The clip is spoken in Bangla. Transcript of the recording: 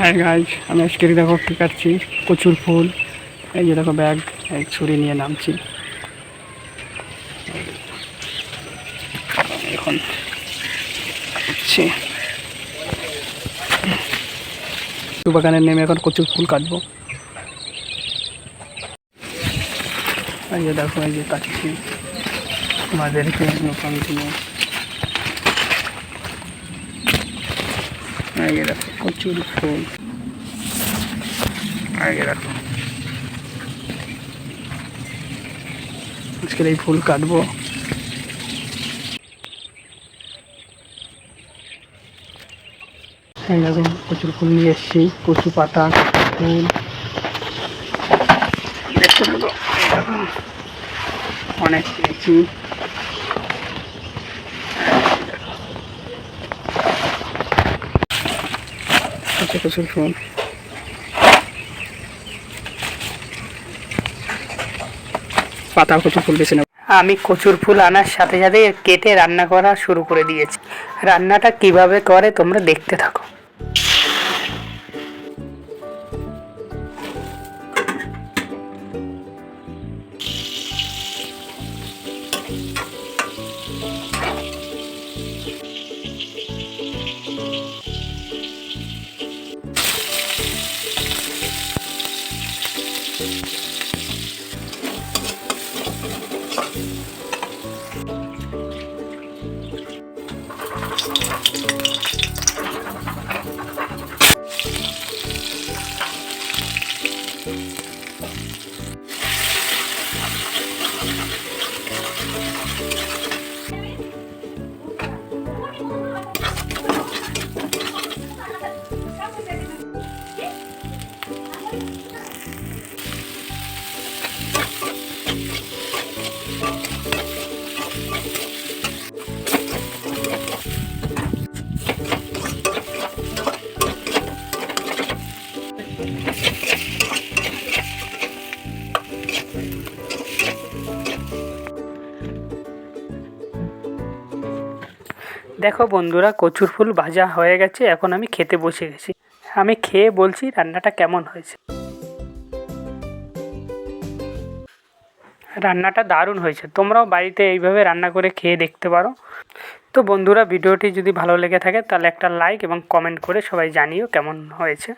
হাই গাইজ আমি আজকে দেখো কি কাটছি। কচুর ফুল। এই যে দেখো ব্যাগ ছুরি নিয়ে নামছি। এখন হচ্ছে বাগানে নেমে এখন কচুর ফুল কাটবো। এই যে দেখো, এই যে কাটছি। আমাদেরকে কন্টিনিউ যে দেখো কচুর ফুল। যে দেখো আজকের এই ফুল কাটবো। দেখো কচুর ফুল নিয়ে এসছি। কচু পাতা, ফুল। দেখতে অনেক পেয়েছি আচ্ছা কচুর ফুল পাতা কচুর ফুল বেছে নেব। আমি কচুর ফুল আনার সাথে সাথে কেটে রান্না করা শুরু করে দিয়েছি। রান্নাটা কীভাবে করে তোমরা দেখতে থাকো। দেখো বন্ধুরা, কচুর ফুল ভাজা হয়ে গেছে, এখন আমি খেতে বসে গেছি। আমি খেয়ে বলছি রান্নাটা কেমন হয়েছে। রান্নাটা দারুণ হয়েছে। তোমরাও বাড়িতে এইভাবে রান্না করে খেয়ে দেখতে পারো। তো বন্ধুরা, ভিডিওটি যদি ভালো লেগে থাকে, তাহলে একটা লাইক এবং কমেন্ট করে সবাই জানিও কেমন হয়েছে।